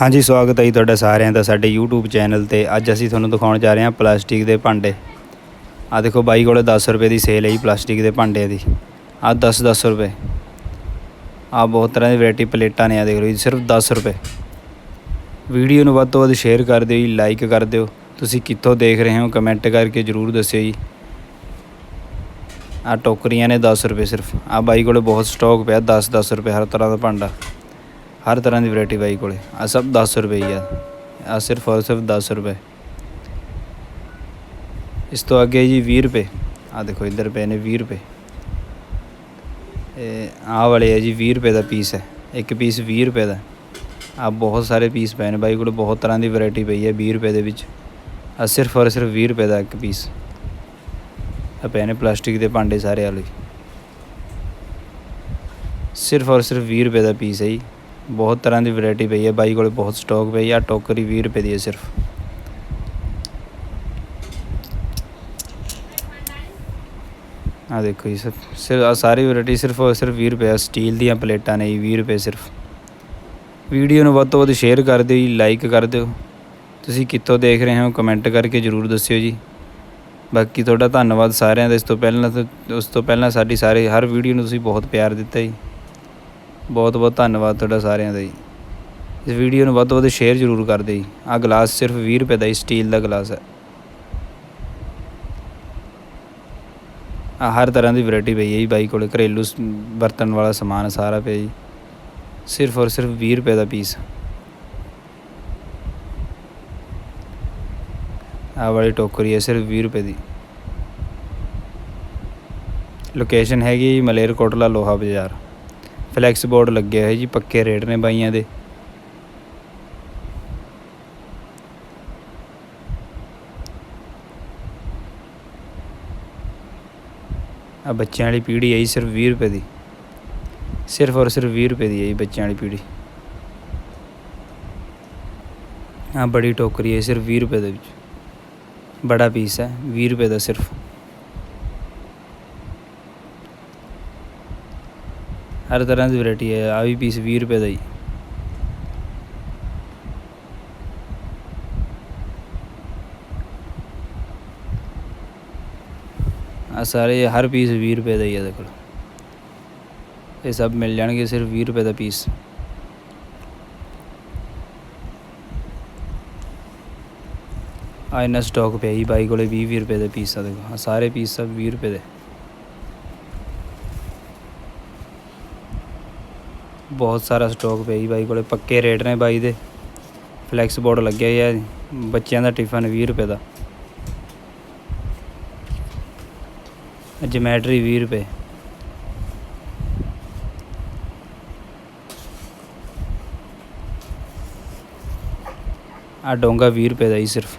ਹਾਂਜੀ, ਸਵਾਗਤ ਹੈ ਜੀ ਤੁਹਾਡਾ ਸਾਰਿਆਂ ਦਾ ਸਾਡੇ YouTube ਚੈਨਲ ਤੇ। ਅੱਜ ਅਸੀਂ ਤੁਹਾਨੂੰ ਦਿਖਾਉਣ ਜਾ ਰਹੇ ਹਾਂ ਪਲਾਸਟਿਕ ਦੇ ਭਾਂਡੇ। ਆ ਦੇਖੋ ਬਾਈ ਕੋਲੇ 10 ਰੁਪਏ ਦੀ ਸੇਲ ਹੈ ਜੀ ਪਲਾਸਟਿਕ ਦੇ ਭਾਂਡਿਆਂ ਦੀ। ਆ 10 10 ਰੁਪਏ। ਆ ਬਹੁਤ ਤਰ੍ਹਾਂ ਦੀ ਵੈਰਾਈਟੀ ਪਲੇਟਾਂ ਨੇ ਆ ਦੇਖ ਲਓ ਜੀ, ਸਿਰਫ 10 ਰੁਪਏ। ਵੀਡੀਓ ਨੂੰ ਵੱਧ ਤੋਂ ਵੱਧ ਸ਼ੇਅਰ ਕਰ ਦਿਓ ਜੀ ਲਾਈਕ ਕਰ ਦਿਓ। ਤੁਸੀਂ ਕਿੱਥੋਂ ਦੇਖ ਰਹੇ ਹੋ ਕਮੈਂਟ ਕਰਕੇ ਜਰੂਰ ਦੱਸਿਓ ਜੀ। ਆ ਟੋਕਰੀਆਂ ਨੇ 10 ਰੁਪਏ ਸਿਰਫ। ਆ ਬਾਈ ਕੋਲੇ ਬਹੁਤ ਸਟਾਕ ਪਿਆ 10 10 ਰੁਪਏ ਹਰ ਤਰ੍ਹਾਂ ਦਾ ਭਾਂਡਾ। ਹਰ ਤਰ੍ਹਾਂ ਦੀ ਵੈਰਾਈਟੀ ਬਾਈ ਕੋਲੇ। ਆ ਸਭ 10 ਰੁਪਏ ਹੀ ਆ। ਆ ਸਿਰਫ ਔਰ ਸਿਰਫ 10 ਰੁਪਏ। ਇਸ ਤੋਂ ਅੱਗੇ ਜੀ 20 ਰੁਪਏ। ਆ ਦੇਖੋ, ਇੱਧਰ ਪਏ ਨੇ 20 ਰੁਪਏ। ਇਹ ਆਹ ਵਾਲੇ ਹੈ ਜੀ 20 ਰੁਪਏ ਦਾ ਪੀਸ ਹੈ। ਇੱਕ ਪੀਸ 20 ਰੁਪਏ ਦਾ। ਆ ਬਹੁਤ ਸਾਰੇ ਪੀਸ ਪਏ ਨੇ ਬਾਈ ਕੋਲ, ਬਹੁਤ ਤਰ੍ਹਾਂ ਦੀ ਵੈਰਾਈਟੀ ਪਈ ਹੈ 20 ਰੁਪਏ ਦੇ ਵਿੱਚ। ਆ ਸਿਰਫ ਔਰ ਸਿਰਫ 20 ਰੁਪਏ ਦਾ ਇੱਕ ਪੀਸ। ਆ ਪਏ ਨੇ ਪਲਾਸਟਿਕ ਦੇ ਭਾਂਡੇ ਸਾਰੇ ਵਾਲੇ ਸਿਰਫ ਔਰ ਸਿਰਫ 20 ਰੁਪਏ ਦਾ ਪੀਸ ਹੈ ਜੀ। ਬਹੁਤ ਤਰ੍ਹਾਂ ਦੀ ਵੈਰਾਈਟੀ ਪਈ ਹੈ। ਬਾਈ ਕੋਲੇ ਬਹੁਤ ਸਟਾਕ ਪਈ ਆ। ਟੋਕਰੀ 20 ਰੁਪਏ ਦੀ ਹੈ ਸਿਰਫ। ਆ ਦੇਖੋ ਜੀ, ਸਿਰਫ ਸਿਰ ਸਾਰੀ ਵੈਰਾਈਟੀ ਸਿਰਫ ਸਿਰਫ 20 ਰੁਪਏ ਸਟੀਲ ਦੀਆਂ ਪਲੇਟਾਂ ਨੇ ਜੀ 20 ਰੁਪਏ ਸਿਰਫ। ਵੀਡੀਓ ਨੂੰ ਵੱਧ ਤੋਂ ਵੱਧ ਸ਼ੇਅਰ ਕਰ ਦਿਓ ਜੀ ਲਾਈਕ ਕਰ ਦਿਓ। ਤੁਸੀਂ ਕਿੱਥੋਂ ਦੇਖ ਰਹੇ ਹੋ ਕਮੈਂਟ ਕਰਕੇ ਜਰੂਰ ਦੱਸਿਓ ਜੀ। ਬਾਕੀ ਤੁਹਾਡਾ ਧੰਨਵਾਦ ਸਾਰਿਆਂ ਦਾ। ਇਸ ਤੋਂ ਪਹਿਲਾਂ ਉਸ ਤੋਂ ਪਹਿਲਾਂ ਸਾਡੀ ਸਾਰੇ, ਹਰ ਵੀਡੀਓ ਨੂੰ ਤੁਸੀਂ ਬਹੁਤ ਪਿਆਰ ਦਿੱਤਾ ਜੀ। ਬਹੁਤ ਬਹੁਤ ਧੰਨਵਾਦ ਤੁਹਾਡਾ ਸਾਰਿਆਂ ਦਾ ਜੀ। ਇਸ ਵੀਡੀਓ ਨੂੰ ਵੱਧ ਤੋਂ ਵੱਧ ਸ਼ੇਅਰ ਜ਼ਰੂਰ ਕਰ ਦਿਓ ਜੀ। ਆਹ ਗਲਾਸ ਸਿਰਫ 20 ਰੁਪਏ ਦਾ ਹੀ ਸਟੀਲ ਦਾ ਗਲਾਸ ਹੈ। ਆ ਹਰ ਤਰ੍ਹਾਂ ਦੀ ਵੈਰਾਈਟੀ ਪਈ ਹੈ ਜੀ ਬਾਈ ਕੋਲੇ। ਘਰੇਲੂ ਬਰਤਨ ਵਾਲਾ ਸਮਾਨ ਸਾਰਾ ਪਿਆ ਜੀ। ਸਿਰਫ ਔਰ ਸਿਰਫ 20 ਰੁਪਏ ਦਾ ਪੀਸ ਆਹ ਵਾਲੀ ਟੋਕਰੀ ਹੈ ਸਿਰਫ 20 ਰੁਪਏ ਦੀ। ਲੋਕੇਸ਼ਨ ਹੈਗੀ ਮਲੇਰਕੋਟਲਾ ਲੋਹਾ ਬਾਜ਼ਾਰ। ਫਲੈਕਸ ਬੋਰਡ ਲੱਗੇ ਹੋਏ ਜੀ, ਪੱਕੇ ਰੇਟ ਨੇ ਬਾਈਆਂ ਦੇ। ਆ ਬੱਚਿਆਂ ਵਾਲੀ ਪੀੜੀ ਹੈ ਜੀ ਸਿਰਫ 20 ਰੁਪਏ ਦੀ। ਸਿਰਫ ਔਰ ਸਿਰਫ 20 ਰੁਪਏ ਦੀ ਹੈ ਜੀ ਬੱਚਿਆਂ ਵਾਲੀ ਪੀੜੀ। ਆ ਬੜੀ ਟੋਕਰੀ ਹੈ ਸਿਰਫ 20 ਰੁਪਏ ਦੇ ਵਿੱਚ। ਬੜਾ ਪੀਸ ਹੈ 20 ਰੁਪਏ ਦਾ ਸਿਰਫ। ਹਰ ਤਰ੍ਹਾਂ ਦੀ ਵੈਰਾਈਟੀ ਹੈ ਆ ਵੀ ਪੀਸ 20 ਰੁਪਏ ਦਾ ਹੀ। ਆ ਸਾਰੇ ਹਰ ਪੀਸ 20 ਰੁਪਏ ਦਾ ਹੀ ਹੈ ਕੋਲ। ਇਹ ਸਭ ਮਿਲ ਜਾਣਗੇ ਸਿਰਫ 20 ਰੁਪਏ ਦਾ ਪੀਸ ਆ ਇਹਨਾਂ ਸਟਾਕ ਪਿਆ ਜੀ, ਬਾਈ ਕੋਲੇ 20 20 ਰੁਪਏ ਦੇ ਪੀਸ ਆ ਦੇਖੋ। ਆਹ ਸਾਰੇ ਪੀਸ ਸਭ 20 ਰੁਪਏ ਦੇ। ਬਹੁਤ ਸਾਰਾ ਸਟਾਕ ਪਿਆ ਜੀ ਬਾਈ ਕੋਲੇ, ਪੱਕੇ ਰੇਟ ਨੇ ਬਾਈ ਦੇ। ਫਲੈਕਸ ਬੋਰਡ ਲੱਗਿਆ ਹੋਇਆ ਬੱਚਿਆਂ ਦਾ ਟਿਫਨ 20 ਰੁਪਏ ਦਾ। ਜਮੈਟਰੀ 20 ਰੁਪਏ। ਆ ਡੋਂਗਾ 20 ਰੁਪਏ ਦਾ ਹੀ ਸਿਰਫ।